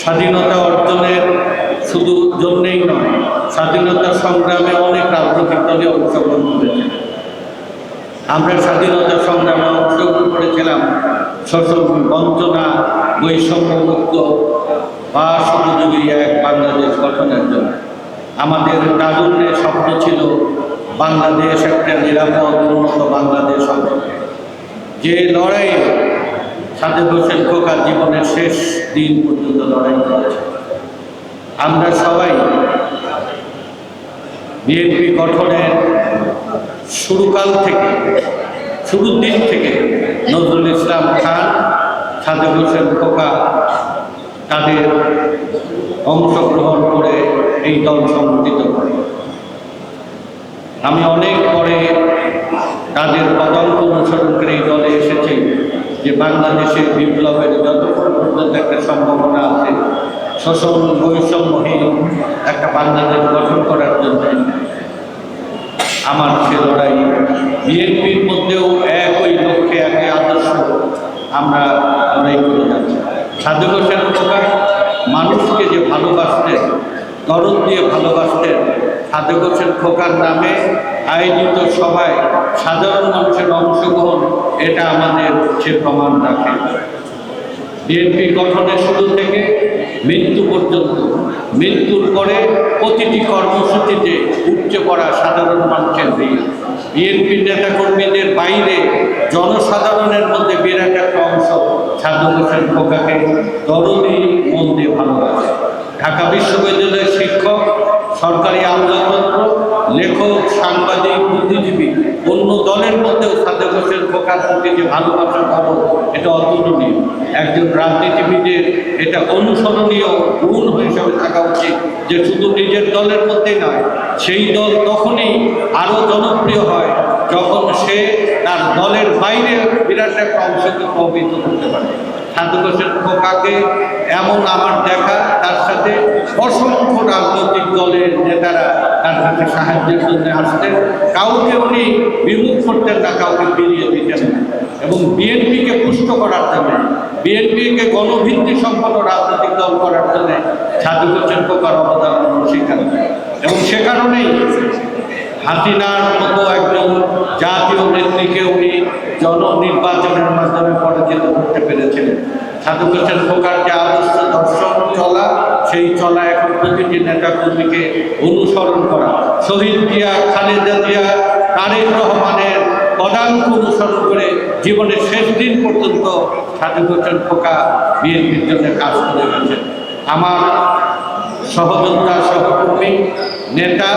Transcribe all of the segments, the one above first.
স্বাধীনতা অর্জনের শুধু জন্যেই নয়, স্বাধীনতা সংগ্রামে অনেক রাজনৈতিক দলে অংশগ্রহণ করেছে আমরা স্বাধীনতা সংগ্রামে অংশগ্রহণ করেছিলাম শোষণ বঞ্চনা বৈষম্য মুক্ত বা সহযোগী এক বাংলাদেশ গঠনের জন্য। আমাদের তারুণ্যের স্বপ্ন ছিল বাংলাদেশ একটা নিরাপদ উন্নত বাংলাদেশ হবে। যে লড়াইয়ে সাদেক হোসেন খোকা জীবনের শেষ দিন পর্যন্ত লড়াই করেছে। আমরা সবাই বিএনপি গঠনের শুরুকাল থেকে, শুরুর দিন থেকে নজরুল ইসলাম খান সাদেক হোসেন খোকা তাদের অংশগ্রহণ করে এই দল সংগঠিত করে আমি অনেক পরে তাদের পদাঙ্ক অনুসরণ করে এই দলে এসেছি। যে বাংলাদেশের বিপ্লবের যতক্ষণ পর্যন্ত একটা সম্ভাবনা আছে শোষণ বৈষম্যহীন একটা বাংলাদেশ গঠন করার জন্য আমার সে লড়াই বিএনপির মধ্যেও একই লক্ষ্যে, একই আদর্শ আমরা লড়াই করে যাচ্ছি। সাধু হোসেন মানুষকে যে ভালোবাসতেন, দরদ দিয়ে ভালোবাসতেন সাধু হোসেন খোকার নামে আয়োজিত সভায় সাধারণ মানুষের অংশগ্রহণ, এটা আমাদের সে প্রমাণ রাখে। বিএনপি গঠনের শুরু থেকে মৃত্যু পর্যন্ত, মৃত্যুর পরে প্রতিটি কর্মসূচিতে উপচে পড়া সাধারণ মানুষের ভিড়। বিএনপির নেতাকর্মীদের বাইরে জনসাধারণের মধ্যে বিরাট একটা অংশ সাধু হোসেন খোকাকে দরদি মন দিয়ে ভালোবাসে। ঢাকা বিশ্ববিদ্যালয়ের শিক্ষক, সরকারি আমলাতন্ত্র লেখক, সাংবাদিক, বুদ্ধিজীবী, অন্য দলের মধ্যেও করতে যে ভালোবাসা খবর এটা অতুলনীয়। একজন রাজনীতিবিদের এটা অনুসরণীয় গুণ হিসাবে থাকা উচিত, যে শুধু নিজের দলের মধ্যে নয়, সেই দল তখনই আরও জনপ্রিয় হয়, যখন সে তার দলের বাইরে বিরাট একটা অংশকে প্রভাবিত করতে পারে। সাধু খোকাকে, এমন আমার দেখা, তার সাথে অসংখ্য রাজনৈতিক দলের নেতারা তার সাথে সাহায্যের জন্য আসতেন। কাউকে উনি বিমুখ করতেন না, কাউকে ফিরিয়ে দিতেন এবং বিএনপিকে পুষ্ট করার জন্য, বিএনপিকে গণভিত্তি সম্পন্ন রাজনৈতিক দল করার জন্য সাধু হোসেন খোকার অবদান সেখানে এবং সে কারণেই হাসিনার মতো একজন জাতীয় নেত্রীকে উনি জননির্বাচনের মাধ্যমে সাধু খোকার যে আদর্শ দর্শন চলা, সেই চলা এখন প্রতিটি নেতা কর্মীকে অনুসরণ করা। শহীদ জিয়া, খালেদা জিয়া, তারেক রহমানের পদাঙ্ক অনুসরণ করে জীবনের শেষ দিন পর্যন্ত সাধু খোকা বিএনপির জন্য কাজ করে গেছেন। আমার সহযোদ্ধা, সহকর্মী, নেতা,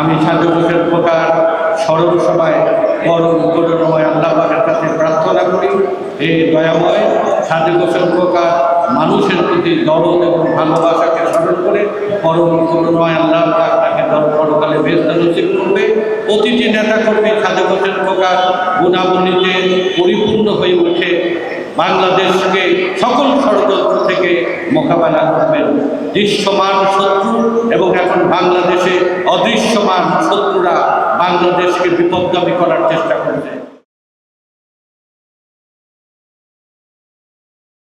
আমি সাধু হোসেন খোকার স্মরণ সভায় পরম করুণময় আল্লাহ প্রার্থনা করি এই দয়াময় সাধু খোকা মানুষের প্রতি দরদ এবং ভালোবাসাকে স্মরণ করে পরম করুণময় আল্লাহ তাকে দর পরকালে বেশ নসিব করবে। প্রতিটি নেতাকর্মী সাধু হোসেন খোকার গুণাবলীতে পরিপূর্ণ হয়ে ওঠে বাংলাদেশকে সকল ষড়যন্ত্র থেকে মোকাবেলা করবেন। দৃশ্যমান শত্রু এবং এখন বাংলাদেশে অদৃশ্যমান শত্রুরা বাংলাদেশকে বিপদগামী করার চেষ্টা করছে।